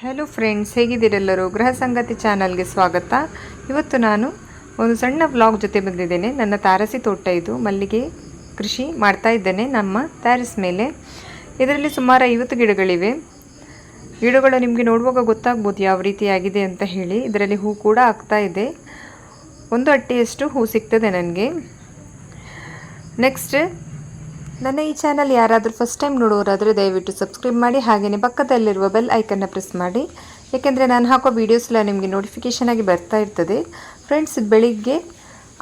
Hello friends ಹೇಗಿದ್ದೀರೆಲ್ಲರೂ? ಗೃಹ ಸಂಗತಿ ಚಾನಲ್ಗೆ ಸ್ವಾಗತ. ಇವತ್ತು ನಾನು ಒಂದು ಸಣ್ಣ ವ್ಲಾಗ್ ಜೊತೆ ಬಂದಿದ್ದೇನೆ. ನನ್ನ ತಾರಸಿ ತೋಟ ಇದು. ಮಲ್ಲಿಗೆ ಕೃಷಿ ಮಾಡ್ತಾ ಇದ್ದೇನೆ. ನಮ್ಮ ಟ್ಯಾರಿಸ್ ಮೇಲೆ. ಇದರಲ್ಲಿ ಸುಮಾರು ಐವತ್ತು ಗಿಡಗಳಿವೆ. ಗಿಡಗಳು ನಿಮಗೆ ನೋಡುವಾಗ ಗೊತ್ತಾಗ್ಬೋದು ಯಾವ ರೀತಿಯಾಗಿದೆ ಅಂತ ಹೇಳಿ. ಇದರಲ್ಲಿ ಹೂ ಕೂಡ ಆಗ್ತಾ ಇದೆ. ಒಂದು ಅಟ್ಟಿಯಷ್ಟು ಹೂ ಸಿಗ್ತದೆ ನನಗೆ. ನೆಕ್ಸ್ಟ್ ನನ್ನ ಈ ಚಾನಲ್ ಯಾರಾದರೂ ಫಸ್ಟ್ ಟೈಮ್ ನೋಡೋರಾದರೆ ದಯವಿಟ್ಟು ಸಬ್ಸ್ಕ್ರೈಬ್ ಮಾಡಿ ಹಾಗೆಯೇ ಪಕ್ಕದಲ್ಲಿರುವ ಬೆಲ್ ಐಕನ್ನ ಪ್ರೆಸ್ ಮಾಡಿ. ಏಕೆಂದರೆ ನಾನು ಹಾಕೋ ವೀಡಿಯೋಸ್ ಎಲ್ಲ ನಿಮಗೆ ನೋಟಿಫಿಕೇಷನ್ ಆಗಿ ಬರ್ತಾ ಇರ್ತದೆ. ಫ್ರೆಂಡ್ಸ್ ಬೆಳಿಗ್ಗೆ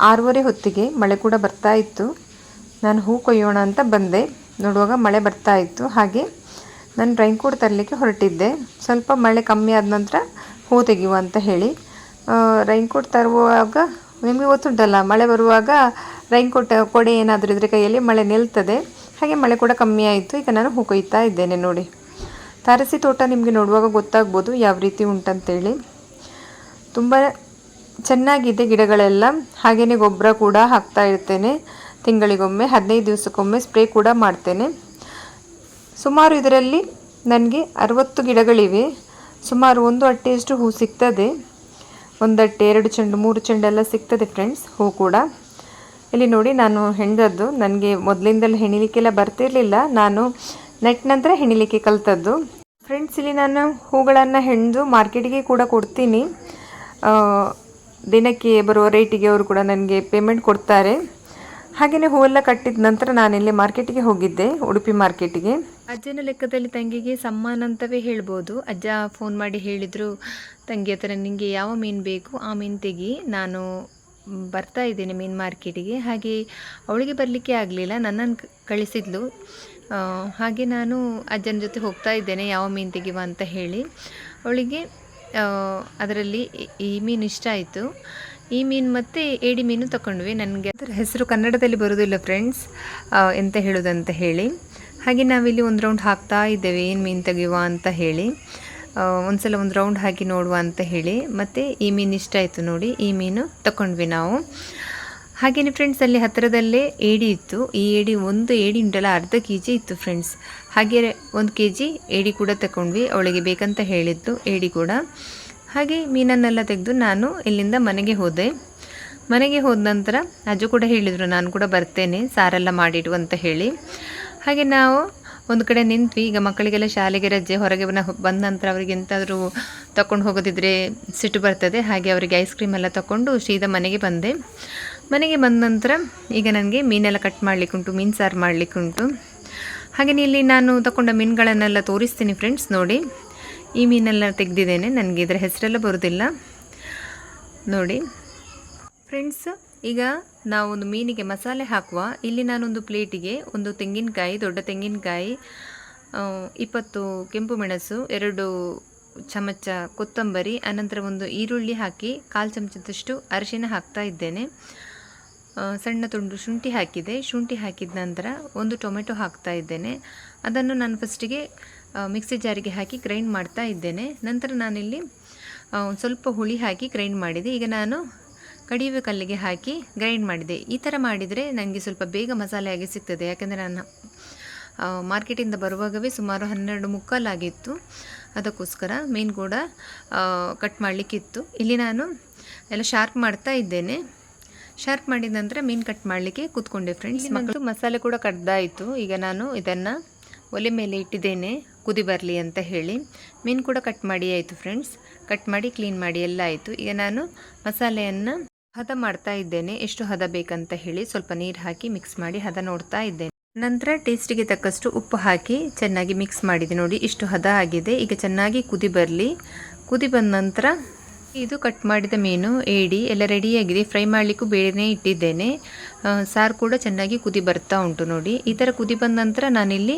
ಆರೂವರೆ ಹೊತ್ತಿಗೆ ಮಳೆ ಕೂಡ ಬರ್ತಾ ಇತ್ತು. ನಾನು ಹೂ ಕೊಯ್ಯೋಣ ಅಂತ ಬಂದೆ. ನೋಡುವಾಗ ಮಳೆ ಬರ್ತಾ ಇತ್ತು. ಹಾಗೆ ನಾನು ರೈನ್ಕೋಟ್ ತರಲಿಕ್ಕೆ ಹೊರಟಿದ್ದೆ. ಸ್ವಲ್ಪ ಮಳೆ ಕಮ್ಮಿ ಆದ ನಂತರ ಹೂ ತೆಗೆಯುವ ಅಂತ ಹೇಳಿ ರೈನ್ಕೋಟ್ ತರುವಾಗ ನಿಮಗೆ ಗೊತ್ತುಂಟಲ್ಲ, ಮಳೆ ಬರುವಾಗ ರೈನ್ಕೋಟ್ ಕೊಡೆ ಏನಾದರೂ ಇದ್ರೆ ಕೈಯಲ್ಲಿ. ಮಳೆ ನಿಲ್ತದೆ. ಹಾಗೆ ಮಳೆ ಕೂಡ ಕಮ್ಮಿ ಆಯಿತು. ಈಗ ನಾನು ಹೂ ಕೊಯ್ತಾ ಇದ್ದೇನೆ ನೋಡಿ. ತಾರಸಿ ತೋಟ ನಿಮಗೆ ನೋಡುವಾಗ ಗೊತ್ತಾಗ್ಬೋದು ಯಾವ ರೀತಿ ಉಂಟಂತೇಳಿ. ತುಂಬ ಚೆನ್ನಾಗಿದೆ ಗಿಡಗಳೆಲ್ಲ. ಹಾಗೆಯೇ ಗೊಬ್ಬರ ಕೂಡ ಹಾಕ್ತಾ ಇರ್ತೇನೆ. ತಿಂಗಳಿಗೊಮ್ಮೆ, ಹದಿನೈದು ದಿವಸಕ್ಕೊಮ್ಮೆ ಸ್ಪ್ರೇ ಕೂಡ ಮಾಡ್ತೇನೆ. ಸುಮಾರು ಇದರಲ್ಲಿ ನನಗೆ ಅರವತ್ತು ಗಿಡಗಳಿವೆ. ಸುಮಾರು ಒಂದು ಅಟ್ಟೆಯಷ್ಟು ಹೂ ಸಿಗ್ತದೆ. ಒಂದಟ್ಟೆ, ಎರಡು ಚೆಂಡು, ಮೂರು ಚೆಂಡೆಲ್ಲ ಸಿಗ್ತದೆ ಫ್ರೆಂಡ್ಸ್ ಹೂ ಕೂಡ. ಇಲ್ಲಿ ನೋಡಿ, ನಾನು ಹೆಣ್ದದ್ದು. ನನಗೆ ಮೊದಲಿಂದಲೂ ಹೆಣಿಲಿಕ್ಕೆಲ್ಲ ಬರ್ತಿರಲಿಲ್ಲ. ನಾನು ನೆಟ್ ನಂತರ ಹೆಣಿಲಿಕ್ಕೆ ಕಲ್ತದ್ದು. ಫ್ರೆಂಡ್ಸ್ ಇಲ್ಲಿ ನಾನು ಹೂಗಳನ್ನು ಹೆಣ್ದು ಮಾರ್ಕೆಟಿಗೆ ಕೂಡ ಕೊಡ್ತೀನಿ. ದಿನಕ್ಕೆ ಬರುವ ರೇಟಿಗೆ ಅವರು ಕೂಡ ನನಗೆ ಪೇಮೆಂಟ್ ಕೊಡ್ತಾರೆ. ಹಾಗೆಯೇ ಹೂವೆಲ್ಲ ಕಟ್ಟಿದ ನಂತರ ನಾನಿಲ್ಲಿ ಮಾರ್ಕೆಟಿಗೆ ಹೋಗಿದ್ದೆ, ಉಡುಪಿ ಮಾರ್ಕೆಟಿಗೆ. ಅಜ್ಜನ ಲೆಕ್ಕದಲ್ಲಿ ತಂಗಿಗೆ ಸಮ್ಮಾನ ಅಂತವೇ ಹೇಳ್ಬೋದು. ಅಜ್ಜ ಫೋನ್ ಮಾಡಿ ಹೇಳಿದರು, ತಂಗಿ ಹತ್ರ ನಿಮಗೆ ಯಾವ ಮೀನು ಬೇಕು, ಆ ಮೀನು ತೆಗಿ. ನಾನು ಬರ್ತಾ ಇದ್ದೇನೆ ಮೀನು ಮಾರ್ಕೆಟಿಗೆ. ಹಾಗೆ ಅವಳಿಗೆ ಬರಲಿಕ್ಕೆ ಆಗಲಿಲ್ಲ, ನನ್ನನ್ನು ಕಳಿಸಿದ್ಲು. ಹಾಗೆ ನಾನು ಅಜ್ಜನ ಜೊತೆ ಹೋಗ್ತಾ ಇದ್ದೇನೆ, ಯಾವ ಮೀನು ತೆಗೆಯುವ ಅಂತ ಹೇಳಿ. ಅವಳಿಗೆ ಅದರಲ್ಲಿ ಈ- ಮೀನು ಇಷ್ಟ ಆಯಿತು. ಈ ಮೀನು ಮತ್ತು ಏಡಿ ಮೀನು ತಗೊಂಡ್ವಿ ನನಗೆ ಅದರ ಹೆಸರು ಕನ್ನಡದಲ್ಲಿ ಬರೋದಿಲ್ಲ ಫ್ರೆಂಡ್ಸ್ ಎಂತ ಹೇಳೋದಂತ ಹೇಳಿ. ಹಾಗೆ ನಾವಿಲ್ಲಿ ಒಂದು ರೌಂಡ್ ಹಾಕ್ತಾ ಇದ್ದೇವೆ, ಏನು ಮೀನು ತೆಗೆಯುವ ಅಂತ ಹೇಳಿ. ಒಂದ್ಸಲ ಒಂದು ರೌಂಡ್ ಹಾಕಿ ನೋಡುವ ಅಂತ ಹೇಳಿ. ಮತ್ತು ಈ ಮೀನು ಇಷ್ಟ ಆಯಿತು ನೋಡಿ, ಈ ಮೀನು ತಗೊಂಡ್ವಿ ನಾವು. ಹಾಗೇನೆ ಫ್ರೆಂಡ್ಸ್ ಅಲ್ಲಿ ಹತ್ತಿರದಲ್ಲೇ ಏಡಿ ಇತ್ತು. ಈ ಏಡಿ ಒಂದು ಏಡಿ ಉಂಟಲ್ಲ ಅರ್ಧ ಕೆ ಜಿ ಇತ್ತು ಫ್ರೆಂಡ್ಸ್ ಹಾಗೆ ಒಂದು ಕೆ ಜಿ ಏಡಿ ಕೂಡ ತಗೊಂಡ್ವಿ ಅವಳಿಗೆ ಬೇಕಂತ ಹೇಳಿದ್ದು ಏಡಿ ಕೂಡ. ಹಾಗೆ ಮೀನನ್ನೆಲ್ಲ ತೆಗೆದು ನಾನು ಇಲ್ಲಿಂದ ಮನೆಗೆ ಹೋದೆ. ಮನೆಗೆ ಹೋದ ನಂತರ ಅಜ್ಜು ಕೂಡ ಹೇಳಿದರು, ನಾನು ಕೂಡ ಬರ್ತೇನೆ, ಸಾರೆಲ್ಲ ಮಾಡಿಡು ಅಂತ ಹೇಳಿ. ಹಾಗೆ ನಾವು ಒಂದು ಕಡೆ ನಿಂತ್ವಿ. ಈಗ ಮಕ್ಕಳಿಗೆಲ್ಲ ಶಾಲೆಗೆ ರಜೆ, ಹೊರಗೆ ಬಂದ ನಂತರ ಅವರಿಗೆ ಎಂತಾದರೂ ತಗೊಂಡು ಹೋಗೋದಿದ್ರೆ ಸಿಟ್ಟು ಬರ್ತದೆ. ಹಾಗೆ ಅವರಿಗೆ ಐಸ್ ಕ್ರೀಮ್ ಎಲ್ಲ ತಗೊಂಡು ಸೀದಾ ಮನೆಗೆ ಬಂದೆ. ಮನೆಗೆ ಬಂದ ನಂತರ ಈಗ ನನಗೆ ಮೀನೆಲ್ಲ ಕಟ್ ಮಾಡಲಿಕ್ಕುಂಟು, ಮೀನು ಸಾರು ಮಾಡಲಿಕ್ಕುಂಟು. ಹಾಗೆಯೇ ಇಲ್ಲಿ ನಾನು ತಗೊಂಡ ಮೀನುಗಳನ್ನೆಲ್ಲ ತೋರಿಸ್ತೀನಿ ಫ್ರೆಂಡ್ಸ್ ನೋಡಿ. ಈ ಮೀನೆಲ್ಲ ತೆಗೆದಿದ್ದೇನೆ. ನನಗೆ ಇದರ ಹೆಸರೆಲ್ಲ ಬರೋದಿಲ್ಲ. ನೋಡಿ. ಫ್ರೆಂಡ್ಸ್ ಈಗ ನಾವೊಂದು ಮೀನಿಗೆ ಮಸಾಲೆ ಹಾಕುವ. ಇಲ್ಲಿ ನಾನೊಂದು ಪ್ಲೇಟಿಗೆ ಒಂದು ತೆಂಗಿನಕಾಯಿ, ದೊಡ್ಡ ತೆಂಗಿನಕಾಯಿ ಇಪ್ಪತ್ತು ಕೆಂಪು ಮೆಣಸು, ಎರಡು ಚಮಚ ಕೊತ್ತಂಬರಿ, ಅನಂತರ ಒಂದು ಈರುಳ್ಳಿ ಹಾಕಿ ಕಾಲು ಚಮಚದಷ್ಟು ಅರಿಶಿನ ಹಾಕ್ತಾ ಇದ್ದೇನೆ. ಸಣ್ಣ ತುಂಡು ಶುಂಠಿ ಹಾಕಿದೆ. ಶುಂಠಿ ಹಾಕಿದ ನಂತರ ಒಂದು ಟೊಮೆಟೊ ಹಾಕ್ತಾ ಇದ್ದೇನೆ. ಅದನ್ನು ನಾನು ಫಸ್ಟಿಗೆ ಮಿಕ್ಸಿ ಜಾರಿಗೆ ಹಾಕಿ ಗ್ರೈಂಡ್ ಮಾಡ್ತಾ ಇದ್ದೇನೆ. ನಂತರ ನಾನಿಲ್ಲಿ ಸ್ವಲ್ಪ ಹುಳಿ ಹಾಕಿ ಗ್ರೈಂಡ್ ಮಾಡಿದೆ. ಈಗ ನಾನು ಕಡಿಯುವ ಕಲ್ಲಿಗೆ ಹಾಕಿ ಗ್ರೈಂಡ್ ಮಾಡಿದೆ. ಈ ಥರ ಮಾಡಿದರೆ ನನಗೆ ಸ್ವಲ್ಪ ಬೇಗ ಮಸಾಲೆ ಆಗಿ ಸಿಗ್ತದೆ. ಯಾಕೆಂದರೆ ನಾನು ಮಾರ್ಕೆಟಿಂದ ಬರುವಾಗವೇ ಸುಮಾರು ಹನ್ನೆರಡು ಮುಕ್ಕಾಲಾಗಿತ್ತು ಅದಕ್ಕೋಸ್ಕರ ಮೀನು ಕೂಡ ಕಟ್ ಮಾಡಲಿಕ್ಕಿತ್ತು. ಇಲ್ಲಿ ನಾನು ಎಲ್ಲ ಶಾರ್ಪ್ ಮಾಡ್ತಾ ಇದ್ದೇನೆ. ಶಾರ್ಪ್ ಮಾಡಿದ ನಂತರ ಮೀನು ಕಟ್ ಮಾಡಲಿಕ್ಕೆ ಕೂತ್ಕೊಂಡೆ ಫ್ರೆಂಡ್ಸ್ ಮಕ್ಕಳು ಮಸಾಲೆ ಕೂಡ ಕಟ್ದಾಯಿತು ಈಗ ನಾನು ಇದನ್ನು ಒಲೆ ಮೇಲೆ ಇಟ್ಟಿದ್ದೇನೆ. ಕುದಿ ಬರಲಿ ಅಂತ ಹೇಳಿ. ಮೀನು ಕೂಡ ಕಟ್ ಮಾಡಿ ಆಯಿತು ಫ್ರೆಂಡ್ಸ್ ಕಟ್ ಮಾಡಿ ಕ್ಲೀನ್ ಮಾಡಿ ಎಲ್ಲ ಆಯಿತು. ಈಗ ನಾನು ಮಸಾಲೆಯನ್ನು ಹದ ಮಾಡ್ತಾ ಇದ್ದೇನೆ. ಎಷ್ಟು ಹದ ಬೇಕಂತ ಹೇಳಿ ಸ್ವಲ್ಪ ನೀರು ಹಾಕಿ ಮಿಕ್ಸ್ ಮಾಡಿ ಹದ ನೋಡ್ತಾ ಇದ್ದೇನೆ. ನಂತರ ಟೇಸ್ಟಿಗೆ ತಕ್ಕಷ್ಟು ಉಪ್ಪು ಹಾಕಿ ಚೆನ್ನಾಗಿ ಮಿಕ್ಸ್ ಮಾಡಿದೆ ನೋಡಿ. ಇಷ್ಟು ಹದ ಆಗಿದೆ. ಈಗ ಚೆನ್ನಾಗಿ ಕುದಿ ಬರಲಿ. ಕುದಿ ಬಂದ ನಂತರ ಇದು ಕಟ್ ಮಾಡಿದ ಮೀನು, ಏಡಿ, ಎಲ್ಲ ರೆಡಿಯಾಗಿದೆ ಫ್ರೈ ಮಾಡಲಿಕ್ಕೂ ಬೇಳೆನೇ ಇಟ್ಟಿದ್ದೇನೆ. ಸಾರು ಕೂಡ ಚೆನ್ನಾಗಿ ಕುದಿ ಬರ್ತಾ ಉಂಟು ನೋಡಿ. ಈ ಥರ ಕುದಿ ಬಂದ ನಂತರ ನಾನಿಲ್ಲಿ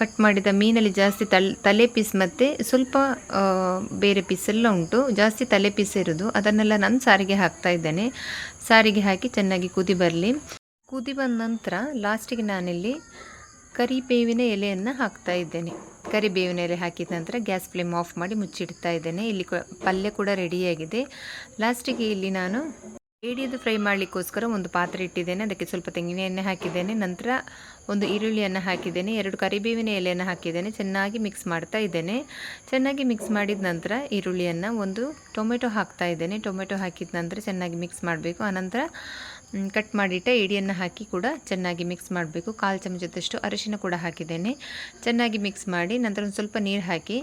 ಕಟ್ ಮಾಡಿದ ಮೀನಲ್ಲಿ ಜಾಸ್ತಿ ತಲ್ ಪೀಸ್ ಮತ್ತು ಸ್ವಲ್ಪ ಬೇರೆ ಪೀಸೆಲ್ಲ ಉಂಟು. ಜಾಸ್ತಿ ತಲೆ ಪೀಸ್ ಇರೋದು. ಅದನ್ನೆಲ್ಲ ನಾನು ಸಾರಿಗೆ ಹಾಕ್ತಾ ಇದ್ದೇನೆ. ಸಾರಿಗೆ ಹಾಕಿ ಚೆನ್ನಾಗಿ ಕುದಿ ಬರಲಿ. ಕುದಿ ಬಂದ ನಂತರ ಲಾಸ್ಟಿಗೆ ನಾನಿಲ್ಲಿ ಕರಿಬೇವಿನ ಎಲೆಯನ್ನು ಹಾಕ್ತಾ ಇದ್ದೇನೆ. ಕರಿಬೇವಿನ ಎಲೆ ಹಾಕಿದ ನಂತರ ಗ್ಯಾಸ್ ಫ್ಲೇಮ್ ಆಫ್ ಮಾಡಿ ಮುಚ್ಚಿಡ್ತಾ ಇದ್ದೇನೆ. ಇಲ್ಲಿ ಪಲ್ಯ ಕೂಡ ರೆಡಿಯಾಗಿದೆ ಲಾಸ್ಟಿಗೆ ಇಲ್ಲಿ ನಾನು ಏಡಿಯದು ಫ್ರೈ ಮಾಡಲಿಕ್ಕೋಸ್ಕರ ಒಂದು ಪಾತ್ರೆ ಇಟ್ಟಿದ್ದೇನೆ. ಅದಕ್ಕೆ ಸ್ವಲ್ಪ ತೆಂಗಿನ ಎಣ್ಣೆ ಹಾಕಿದ್ದೇನೆ. ನಂತರ ಒಂದು ಈರುಳ್ಳಿಯನ್ನು ಹಾಕಿದ್ದೇನೆ. ಎರಡು ಕರಿಬೇವಿನ ಎಲೆಯನ್ನು ಹಾಕಿದ್ದೇನೆ. ಚೆನ್ನಾಗಿ ಮಿಕ್ಸ್ ಮಾಡ್ತಾ ಇದ್ದೇನೆ. ಚೆನ್ನಾಗಿ ಮಿಕ್ಸ್ ಮಾಡಿದ ನಂತರ ಈರುಳ್ಳಿಯನ್ನು ಒಂದು ಟೊಮೆಟೊ ಹಾಕ್ತಾ ಇದ್ದೇನೆ. ಟೊಮೆಟೊ ಹಾಕಿದ ನಂತರ ಚೆನ್ನಾಗಿ ಮಿಕ್ಸ್ ಮಾಡಬೇಕು. ಆನಂತರ ಕಟ್ ಮಾಡಿಟ್ಟ ಇಡಿಯನ್ನು ಹಾಕಿ ಕೂಡ ಚೆನ್ನಾಗಿ ಮಿಕ್ಸ್ ಮಾಡಬೇಕು. ಕಾಲು ಚಮಚದಷ್ಟು ಅರಿಶಿನ ಕೂಡ ಹಾಕಿದ್ದೇನೆ. ಚೆನ್ನಾಗಿ ಮಿಕ್ಸ್ ಮಾಡಿ ನಂತರ ಒಂದು ಸ್ವಲ್ಪ ನೀರು ಹಾಕಿ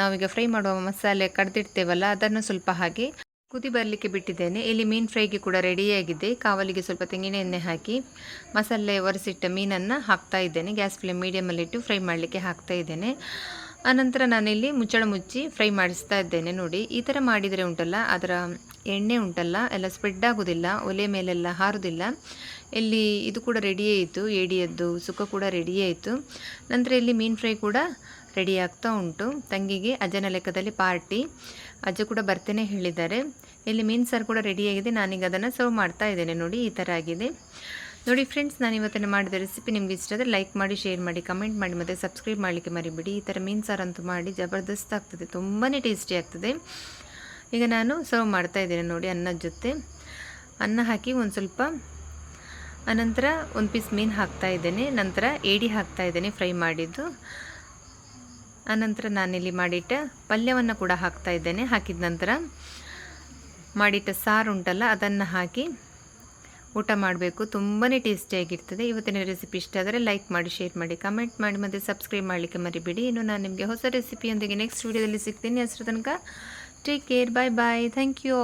ನಾವೀಗ ಫ್ರೈ ಮಾಡುವ ಮಸಾಲೆ ಕಡ್ದಿಡ್ತೇವಲ್ಲ ಅದನ್ನು ಸ್ವಲ್ಪ ಹಾಕಿ ಕುದಿ ಬರಲಿಕ್ಕೆ ಬಿಟ್ಟಿದ್ದೇನೆ. ಇಲ್ಲಿ ಮೀನು ಫ್ರೈಗೆ ಕೂಡ ರೆಡಿಯಾಗಿದೆ ಕಾವಲಿಗೆ ಸ್ವಲ್ಪ ತೆಂಗಿನ ಎಣ್ಣೆ ಹಾಕಿ ಮಸಾಲೆ ಒರೆಸಿಟ್ಟ ಮೀನನ್ನು ಹಾಕ್ತಾ ಇದ್ದೇನೆ. ಗ್ಯಾಸ್ ಫ್ಲೇಮ್ ಮೀಡಿಯಮಲ್ಲಿಟ್ಟು ಫ್ರೈ ಮಾಡಲಿಕ್ಕೆ ಹಾಕ್ತಾ ಇದ್ದೇನೆ. ಆನಂತರ ನಾನಿಲ್ಲಿ ಮುಚ್ಚಳ ಮುಚ್ಚಿ ಫ್ರೈ ಮಾಡಿಸ್ತಾ ಇದ್ದೇನೆ ನೋಡಿ. ಈ ಥರ ಮಾಡಿದರೆ ಉಂಟಲ್ಲ? ಅದರ ಎಣ್ಣೆ ಉಂಟಲ್ಲ? ಎಲ್ಲ ಸ್ಪ್ರೆಡ್ ಆಗೋದಿಲ್ಲ, ಒಲೆ ಮೇಲೆಲ್ಲ ಹಾರೋದಿಲ್ಲ. ಇಲ್ಲಿ ಇದು ಕೂಡ ರೆಡಿಯೇ ಇತ್ತು, ಏಡಿಯದ್ದು ಸುಕ್ಕ ಕೂಡ ರೆಡಿಯೇ ಇತ್ತು. ನಂತರ ಇಲ್ಲಿ ಮೀನು ಫ್ರೈ ಕೂಡ ರೆಡಿ ಆಗ್ತಾ ಉಂಟು. ತಂಗಿಗೆ ಅಜ್ಜನ ಲೆಕ್ಕದಲ್ಲಿ ಪಾರ್ಟಿ. ಅಜ್ಜ ಕೂಡ ಬರ್ತೇನೆ ಹೇಳಿದ್ದಾರೆ. ಇಲ್ಲಿ ಮೀನು ಸಾರು ಕೂಡ ರೆಡಿಯಾಗಿದೆ ನಾನೀಗ ಅದನ್ನು ಸರ್ವ್ ಮಾಡ್ತಾ ಇದ್ದೇನೆ ನೋಡಿ. ಈ ಥರ ಆಗಿದೆ. ನೋಡಿ ಫ್ರೆಂಡ್ಸ್ ನಾನು ಇವತ್ತನ್ನು ಮಾಡಿದ ರೆಸಿಪಿ ನಿಮ್ಗೆ ಇಷ್ಟ ಆದರೆ ಲೈಕ್ ಮಾಡಿ ಶೇರ್ ಮಾಡಿ ಕಮೆಂಟ್ ಮಾಡಿ ಮತ್ತು ಸಬ್ಸ್ಕ್ರೈಬ್ ಮಾಡಲಿಕ್ಕೆ ಮರಿಬೇಡಿ. ಈ ಥರ ಮೀನು ಸಾರು ಅಂತೂ ಮಾಡಿ ಜಬರ್ದಸ್ತ್ ಆಗ್ತದೆ ತುಂಬಾ ಟೇಸ್ಟಿ ಆಗ್ತದೆ. ಈಗ ನಾನು ಸರ್ವ್ ಮಾಡ್ತಾ ಇದ್ದೇನೆ ನೋಡಿ ಅನ್ನದ ಜೊತೆ. ಅನ್ನ ಹಾಕಿ ಒಂದು ಸ್ವಲ್ಪ, ಅನಂತರ ಒಂದು ಪೀಸ್ ಮೀನು ಹಾಕ್ತಾ ಇದ್ದೇನೆ, ನಂತರ ಏಡಿ ಹಾಕ್ತಾ ಇದ್ದೇನೆ ಫ್ರೈ ಮಾಡಿದ್ದು. ಆನಂತರ ನಾನಿಲ್ಲಿ ಮಾಡಿಟ್ಟ ಪಲ್ಯವನ್ನು ಕೂಡ ಹಾಕ್ತಾ ಇದ್ದೇನೆ, ಹಾಕಿದ ನಂತರ ಮಾಡಿಟ್ಟ ಸಾರು ಉಂಟಲ್ಲ ಅದನ್ನು ಹಾಕಿ ಊಟ ಮಾಡಬೇಕು. ತುಂಬಾ ಟೇಸ್ಟಿಯಾಗಿರ್ತದೆ ಇವತ್ತಿನ ರೆಸಿಪಿ ಇಷ್ಟ ಆದರೆ ಲೈಕ್ ಮಾಡಿ ಶೇರ್ ಮಾಡಿ ಕಮೆಂಟ್ ಮಾಡಿ, ಮತ್ತು ಸಬ್ಸ್ಕ್ರೈಬ್ ಮಾಡಲಿಕ್ಕೆ ಮರಿಬೇಡಿ. ಇನ್ನು ನಾನು ನಿಮಗೆ ಹೊಸ ರೆಸಿಪಿಯೊಂದಿಗೆ ನೆಕ್ಸ್ಟ್ ವೀಡಿಯೋದಲ್ಲಿ ಸಿಗ್ತೀನಿ. ಅಷ್ಟರ ತನಕ take care bye bye thank you